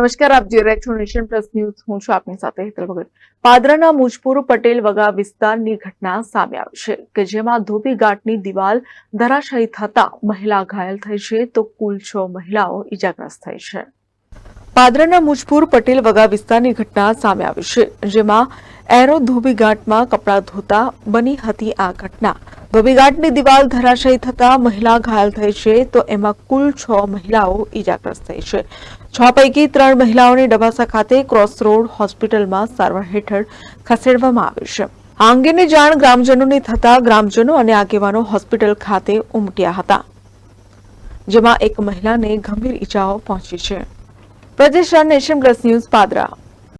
નમસ્કાર, આપ જોઈ રહ્યા પ્લસ ન્યૂઝ. હું છું આપની સાથે હેતલ ભગત. પાદરાના મુજપુર, પટેલ વગા વિસ્તારની ઘટના સામે આવી છે કે જેમાં ધોબી ઘાટની દિવાલ ધરાશાયી થતા મહિલા ઘાયલ થઈ છે તો કુલ છ મહિલાઓ ઇજાગ્રસ્ત થઈ છે. પાદરાના મુજપુર, પટેલ વગા વિસ્તારની ઘટના સામે આવી છે, જેમાં એરો ધોબી ઘાટમાં કપડાં ધોતા બની હતી આ ઘટના. ધોબી ઘાટની દિવાલ ધરાશાયી થતા મહિલા ઘાયલ થઈ છે, તો એમાં કુલ છ મહિલાઓ ઇજાગ્રસ્ત થઈ છે. છ પૈકી ત્રણ મહિલાઓને ડબાસા ખાતે ક્રોસ રોડ હોસ્પિટલમાં સારવાર હેઠળ ખસેડવામાં આવી છે. આ અંગેની જાણ ગ્રામજનોને થતા ગ્રામજનો અને આગેવાનો હોસ્પિટલ ખાતે ઉમટ્યા હતા, જેમાં એક મહિલાને ગંભીર ઈજાઓ પહોંચી છે. પ્રદેશ નેશન પ્લસ ન્યૂઝ પાદરા.